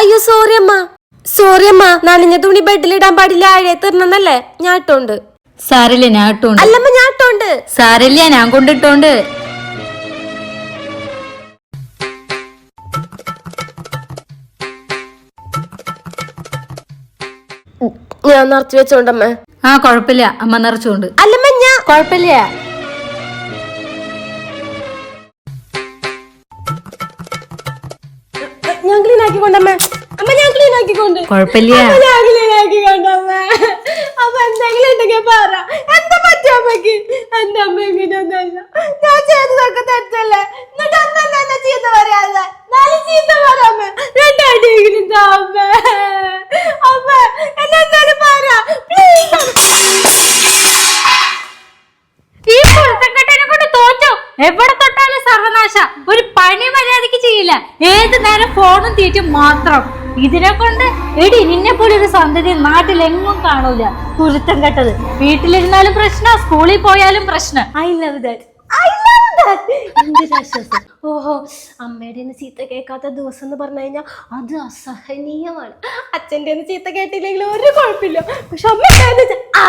അയ്യോ സോറി അമ്മ സോറി അമ്മ നനഞ്ഞ തുണി ഇടാൻ പാടില്ല ആഴെ തീർന്നല്ലേ ഞാൻ ഇട്ടോണ്ട്. സാരില്ല ഞാൻ ഇട്ടോണ്ട്. അല്ലമ്മ ഞാൻ ഇട്ടോണ്ട്. സാരില്ല ഞാൻ കൊണ്ടിട്ടോണ്ട്. ഞാൻ നിറച്ചു വെച്ചോണ്ടമ്മ. ആ കൊഴപ്പില്ല അമ്മ നിറച്ചോണ്ട്. അല്ലമ്മ ഞാൻ കൊഴപ്പില്ല ഞാൻ ക്ലീൻ ആക്കിക്കൊണ്ടമ്മ അമ്മ. ഞാൻ ക്ലീൻ ആക്കിക്കൊണ്ട് കൊഴപ്പില്ല അമ്മ ഞാൻ ക്ലീൻ ആക്കിക്കൊണ്ടമ്മ അമ്മ. എന്തെങ്കിലും ഉണ്ടെങ്കിൽ പറ. എന്താ പറ്റിയ അമ്മയ്ക്ക് എന്റെ അമ്മ ഇങ്ങനെയൊന്നല്ല ഞാൻ ചെയ്തതൊക്കെ തെറ്റല്ലേ? എന്നിട്ട് അമ്മ എന്താ എന്നെ ചീത്ത പറയാതെ? നാല് ചീത്ത പറയാമ്മ രണ്ടടിയെങ്കിലും താ അമ്മ. അമ്മ എന്നെ എന്തായാലും പറ. പ്ലീസ് ഈ പൊരുത്തക്കെട്ടിനെ കൊണ്ട് തോറ്റു. എവിടെ തൊട്ടാലും സർവനാശ. ഒരു പണി മര്യാദയ്ക്ക് ചെയ്യില്ല ഏത് നേരം ഫോണും തീറ്റും മാത്രം. ഇതിനെ കൊണ്ട് എടി നിന്നെ പോലെ ഒരു സന്തതി നാട്ടിലെങ്ങും കാണൂല. കുരുത്തം കെട്ടത്. വീട്ടിലിരുന്നാലും പ്രശ്ന സ്കൂളിൽ പോയാലും പ്രശ്നം. I love that I love that എന്തൊരാശ്വാസം ഓഹോ അമ്മയുടെ നിന്ന് ചീത്ത കേൾക്കാത്ത ദിവസം എന്ന് പറഞ്ഞു കഴിഞ്ഞാൽ അത് അസഹനീയമാണ്. അച്ഛന്റെ നിന്ന് ചീത്ത കേട്ടില്ലെങ്കിൽ ഒരു കുഴപ്പമില്ല. പക്ഷെ അമ്മ ആ